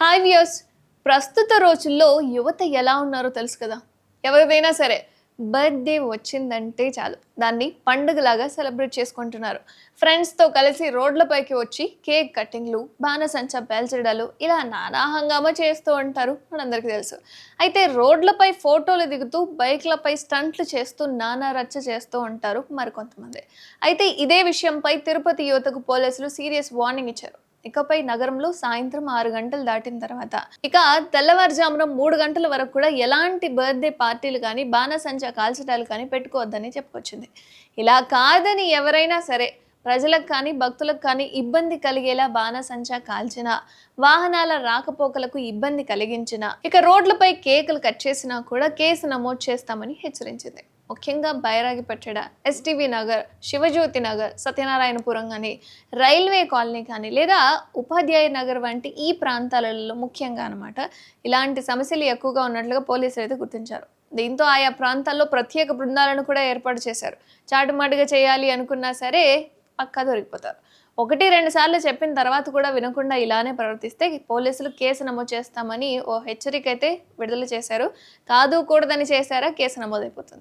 Hi views ప్రస్తుత రోజుల్లో యువత ఎలా ఉన్నారో తెలుసు కదా. ఎవరిదైనా సరే బర్త్డే వచ్చిందంటే చాలు. దాన్ని పండుగలాగా సెలబ్రేట్ చేసుకుంటున్నారు. ఫ్రెండ్స్తో కలిసి రోడ్లపైకి వచ్చి కేక్ కటింగ్లు బాణసంచా పేల్చడాలు ఇలా నానా హంగామా చేస్తూ ఉంటారు మనందరికీ తెలుసు. అయితే రోడ్లపై ఫోటోలు దిగుతూ బైక్లపై స్టంట్లు చేస్తూ నానా రచ్చ చేస్తూ ఉంటారు మరికొంతమంది. అయితే ఇదే విషయంపై తిరుపతి యువతకు పోలీసులు సీరియస్ వార్నింగ్ ఇచ్చారు. ఇకపై నగరంలో సాయంత్రం ఆరు గంటలు దాటిన తర్వాత ఇక తెల్లవారుజామున మూడు గంటల వరకు కూడా ఎలాంటి బర్త్డే పార్టీలు కానీ బాణసంచా కాల్చడాలు కానీ పెట్టుకోవద్దని చెప్పుకొచ్చింది. ఇలా కాదని ఎవరైనా సరే ప్రజలకు కానీ భక్తులకు కానీ ఇబ్బంది కలిగేలా బాణసంచా కాల్చిన వాహనాల రాకపోకలకు ఇబ్బంది కలిగించిన ఇక రోడ్లపై కేకులు కట్ చేసినా కూడా కేసు నమోదు చేస్తామని హెచ్చరించింది. ముఖ్యంగా బైరాగిపట్టెడ ఎస్టీవీ నగర్ శివజ్యోతి నగర్ సత్యనారాయణపురం కానీ రైల్వే కాలనీ కానీ లేదా ఉపాధ్యాయ నగర్ వంటి ఈ ప్రాంతాలలో ముఖ్యంగా అనమాట ఇలాంటి సమస్యలు ఎక్కువగా ఉన్నట్లుగా పోలీసులు అయితే గుర్తించారు. దీంతో ఆయా ప్రాంతాల్లో ప్రత్యేక బృందాలను కూడా ఏర్పాటు చేశారు. చాటుమాటుగా చేయాలి అనుకున్నా సరే పక్కా దొరికిపోతారు. ఒకటి రెండు సార్లు చెప్పిన తర్వాత కూడా వినకుండా ఇలానే ప్రవర్తిస్తే పోలీసులు కేసు నమోదు చేస్తామని ఓ హెచ్చరిక అయితే విడుదల చేశారు. కాదు కూడదని చేశారా కేసు నమోదైపోతుంది.